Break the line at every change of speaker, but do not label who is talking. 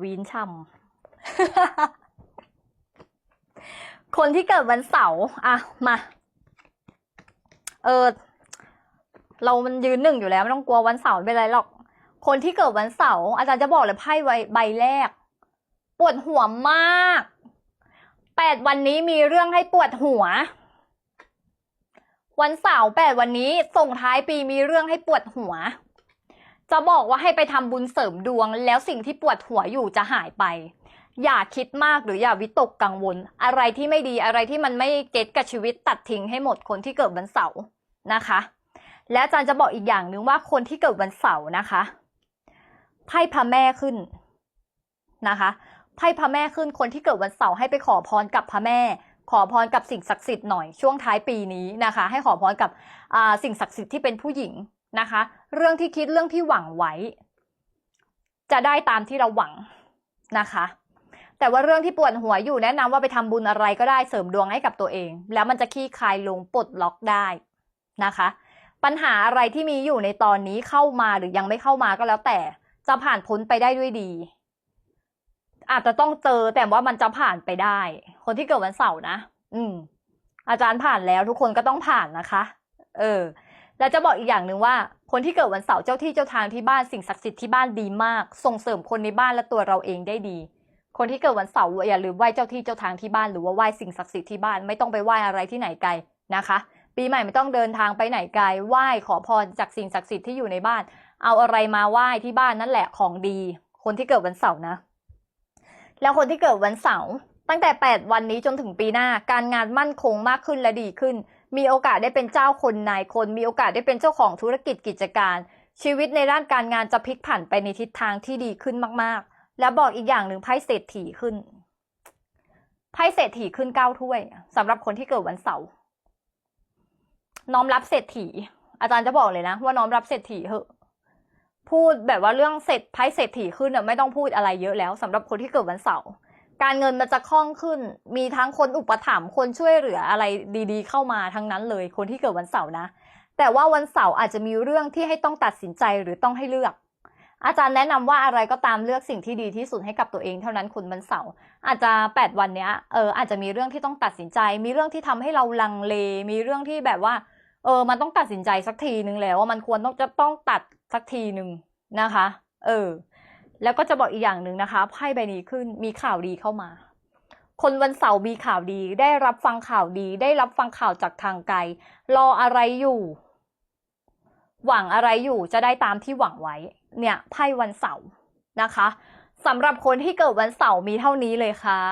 วีนช่ำ คนที่เกิดวันเสาร์อะมา เออ เรามันยืนหนึ่งอยู่แล้ว ไม่ต้องกลัววันเสาร์เป็นไรหรอก คนที่เกิดวันเสาร์อาจารย์จะบอกเลยไพ่ใบใบแรก ปวดหัวมาก แปดวันนี้มีเรื่องให้ปวดหัว วันเสาร์แปดวันนี้ส่งท้ายปีมีเรื่องให้ปวดหัว จะบอกว่าให้ไปทำบุญเสริมดวง แล้วสิ่งที่ปวดหัวอยู่จะหายไป อย่าคิดมากหรืออย่าวิตกกังวล อะไรที่ไม่ดีอะไรที่มันไม่เก็ตกับชีวิตตัดทิ้งให้หมดคนที่เกิดวันเสาร์นะคะ และอาจารย์จะบอกอีกอย่างหนึ่งว่าคนที่เกิดวันเสาร์นะคะไพ่พระแม่ขึ้นนะคะไพ่พระแม่ขึ้นคนที่เกิดวันเสาร์ให้ไปขอพรกับพระแม่ ขอพรกับสิ่งศักดิ์สิทธิ์หน่อยช่วงท้ายปีนี้นะคะ ให้ขอพรกับสิ่งศักดิ์สิทธิ์ที่เป็นผู้หญิง นะคะ เรื่องที่คิดเรื่องที่หวังไว้ จะได้ตามที่เราหวังนะคะ แต่ว่าเรื่องที่ปวดหัวอยู่แนะนำว่าไปทำบุญอะไรก็ได้เสริมดวงให้กับตัวเอง แล้วมันจะคลี่คลายลงปลดล็อกได้นะคะ ปัญหาอะไรที่มีอยู่ในตอนนี้เข้ามาหรือยังไม่เข้ามาก็แล้วแต่ จะผ่านพ้นไปได้ด้วยดี อาจจะต้องเจอแต่ว่ามันจะผ่านไปได้ คนที่เกิดวันเสาร์นะ อืม อาจารย์ผ่านแล้วทุกคนก็ต้องผ่านนะคะ เออ แล้วจะบอกอีกอย่างหนึ่งว่า คนที่เกิดวันเสาร์เจ้าที่เจ้าทางที่บ้านสิ่งศักดิ์สิทธิ์ที่บ้านดีมาก ส่งเสริมคนในบ้านและตัวเราเองได้ดี คนที่เกิดวันเสาร์อย่าลืมไหว้เจ้าที่เจ้าทางที่บ้านหรือว่าไหว้สิ่งศักดิ์สิทธิ์ที่บ้านไม่ต้องไปไหว้อะไรที่ไหนไกลนะคะ ปีใหม่ไม่ต้องเดินทางไปไหนไกลไหว้ขอพรจากสิ่งศักดิ์สิทธิ์ที่อยู่ในบ้าน เอาอะไรมาไหว้ที่บ้านนั่นแหละของดี คนที่เกิดวันเสาร์นะ แล้วคนที่เกิดวันเสาร์ตั้งแต่ 8 วันนี้จนถึงปีหน้า การงานมั่นคงมากขึ้นและดีขึ้น มีโอกาสได้เป็นเจ้าคนนายคน มีโอกาสได้เป็นเจ้าของธุรกิจกิจการ ชีวิตในด้านการงานจะพลิกผันไปในทิศทางที่ดีขึ้นมาก ๆ แล้วบอกอีกอย่างหนึ่งไพ่เศรษฐีขึ้นไพ่เศรษฐีขึ้นเก้าถ้วยสำหรับคนที่เกิดวันเสาร์น้อมรับเศรษฐี อาจารย์จะบอกเลยนะ ว่าน้อมรับเศรษฐีเหอะพูดแบบว่าเรื่องเศรษฐไพ่เศรษฐีขึ้นอะไม่ต้องพูดอะไรเยอะแล้วสำหรับคนที่เกิดวันเสาร์ การเงินมันจะคล่องขึ้น มีทั้งคนอุปถัมภ์คนช่วยเหลืออะไรดี ๆ เข้ามาทั้งนั้นเลยคนที่เกิดวันเสาร์นะ แต่ว่าวันเสาร์อาจจะมีเรื่องที่ให้ต้องตัดสินใจหรือต้องให้เลือก อาจารย์แนะนำว่าอะไรก็ตามเลือกสิ่งที่ดีที่สุดให้กับตัวเองเท่านั้นคุณวันเสาร์อาจจะแปดวันเนี้ยเอออาจจะมีเรื่องที่ต้องตัดสินใจ มีเรื่องที่ทำให้เราลังเล มีเรื่องที่แบบว่า เออ มันต้องตัดสินใจสักทีนึงแล้วว่ามันควรต้องจะต้องตัดสักทีหนึ่งนะคะ เออ แล้วก็จะบอกอีกอย่างหนึ่งนะคะไพ่ใบนี้ขึ้นมีข่าวดีเข้ามา คนวันเสาร์มีข่าวดี ได้รับฟังข่าวดี ได้รับฟังข่าวจากทางไกล รออะไรอยู่ หวังอะไรอยู่จะได้ตามที่หวังไว้ เนี่ยไพ่วันเสาร์นะคะสำหรับคนที่เกิดวันเสาร์มีเท่านี้เลยค่ะ